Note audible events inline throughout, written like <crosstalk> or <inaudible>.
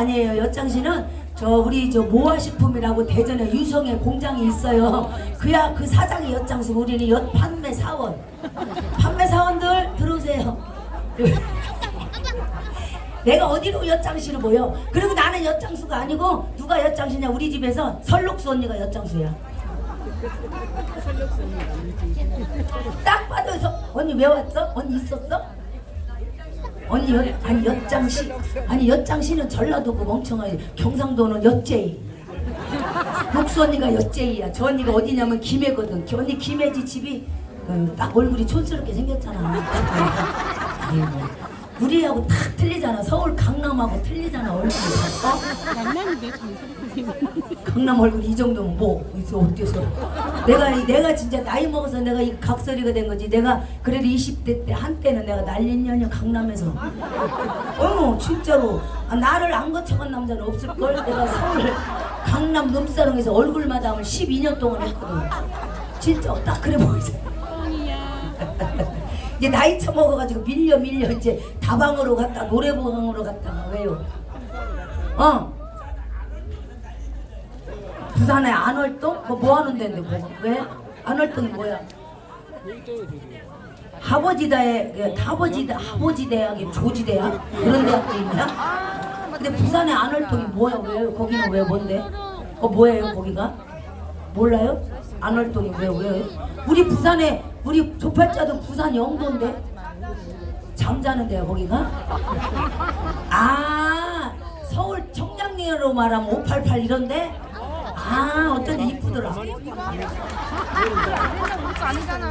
아니에요. 엿장시는 저 우리 저 모아식품이라고 대전에 유성에 공장이 있어요. 그야 그 사장이 엿장시고 우리는 엿 판매 사원. 판매 사원들 들어오세요. <laughs> 내가 어디로 엿장시를 보여? 그리고 나는 엿장수가 아니고 누가 엿장시냐? 우리 집에서 설록수 언니가 엿장수야. 딱 봐도 서 언니 왜 왔어? 언니 있었어? 언니 엿 아니 엿장시 아니 엿장시는 전라도고 멍청하지 경상도는 엿제이. 녹수 언니가 엿제이야. 저 언니가 어디냐면 김해거든. 저 언니 김해지 집이 어, 딱 얼굴이 촌스럽게 생겼잖아. 아이고 우리하고 다 틀리잖아. 서울 강남하고 틀리잖아. 얼굴이 어? 장난인데 생긴 강남 얼굴 이 정도면 뭐 있어 어때서. 내가 내가 진짜 나이 먹어서 내가 이 각설이가 된 거지. 내가 그래도 20대 때 한때는 내가 난린 년이야 강남에서. 어머 진짜로. 아, 나를 안 거쳐간 남자는 없을 걸? 내가 서울 강남 놈사롱에서 얼굴 마담을 12년 동안 했거든. 진짜 딱 그래 보이지? 뻥 이제 나이 처먹어가지고 밀려 밀려 이제 다방으로 갔다 노래방으로 갔다가 왜요? 어? 부산에 안월동? 그거 뭐 하는 데인데 그거? 왜? 안월동이 뭐야? 하버지다에 그 하버지대 하버지 대학이 조지 대학 그런 대학도 있냐? 근데 부산에 안월동이 뭐야? 왜 거기는 왜 뭔데? 어 뭐예요 거기가? 몰라요? 안월동이 왜 왜? 우리 부산에 우리 조팔자도 부산 영도인데 잠자는 데야 거기가? 아 서울 청량리로 말하면 588 이런데? 아 어쩐지 이쁘더라.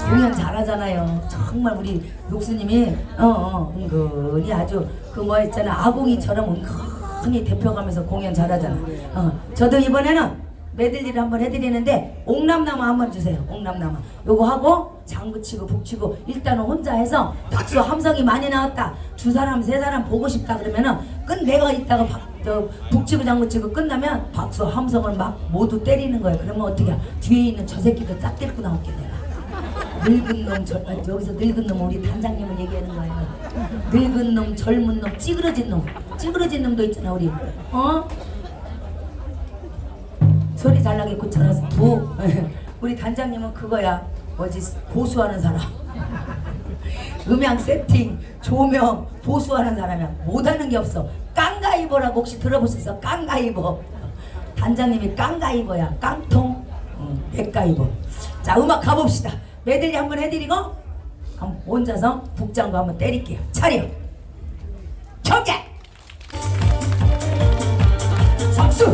공연 잘하잖아요. 정말 우리 녹수님이 어 어 은근히 아주 그뭐 있잖아. 아궁이처럼 은근히 대표가면서 공연 잘하잖아. 어 저도 이번에는 메들리를 한번 해드리는데 옥남나무 한번 주세요. 옥남나무. 요거 하고 장구치고 북치고 일단은 혼자 해서 박수 함성이 많이 나왔다 두 사람 세 사람 보고 싶다 그러면은 끝 내가 이따가 박, 저 북치고 장구치고 끝나면 박수 함성을 막 모두 때리는 거예요 그러면 어떻게 뒤에 있는 저 새끼도 싹 데리고 나올게 내가 늙은 놈, 저, 아, 여기서 늙은 놈 우리 단장님을 얘기하는 거예요. 늙은 놈, 젊은 놈, 찌그러진 놈, 찌그러진 놈도 있잖아 우리. 어? 소리 잘 나게 고쳐놔서 부. <laughs> 우리 단장님은 그거야. 뭐지 보수하는 사람. 음향 세팅, 조명 보수하는 사람이야. 못하는 게 없어. 깡가이버라고 혹시 들어보셨어? 깡가이버. 단장님이 깡가이버야. 깡통, 응, 백가이버. 자 음악 가봅시다. 메들리 한번 해드리고 한번 혼자서 북장구 한번 때릴게요. 차려. 경계. 박수.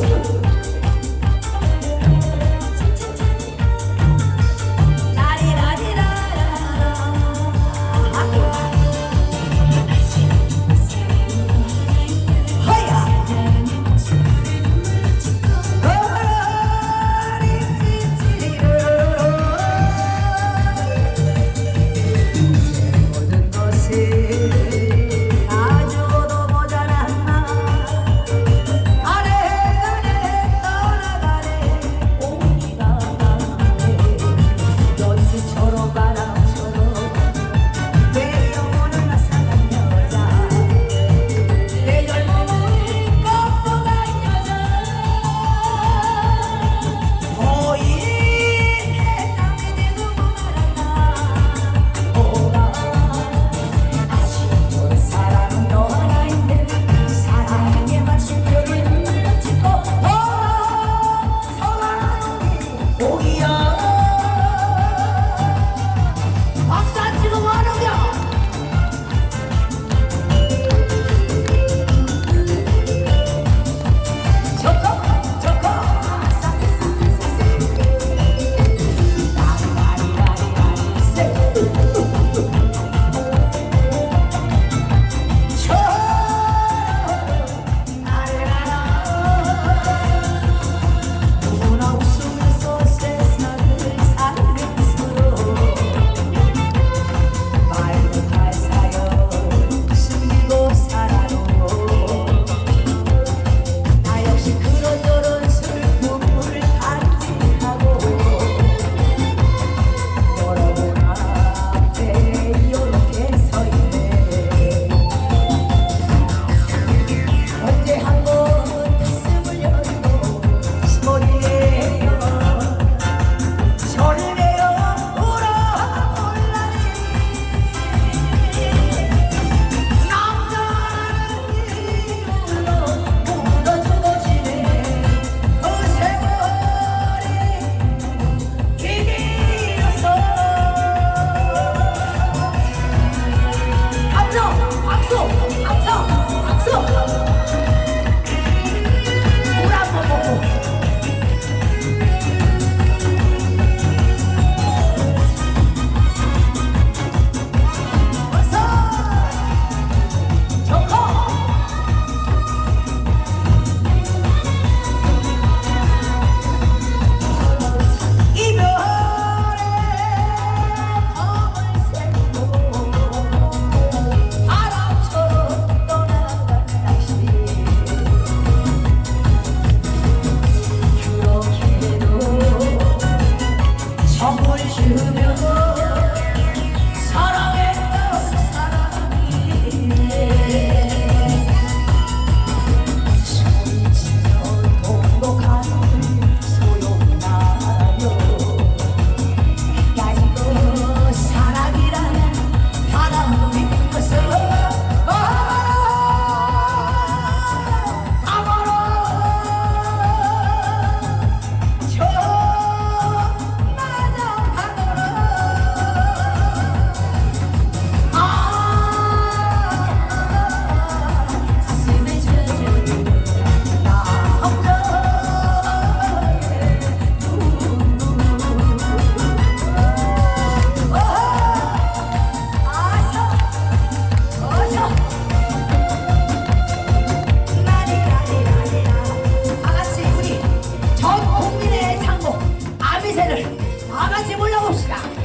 인생을 다 같이 불러봅시다.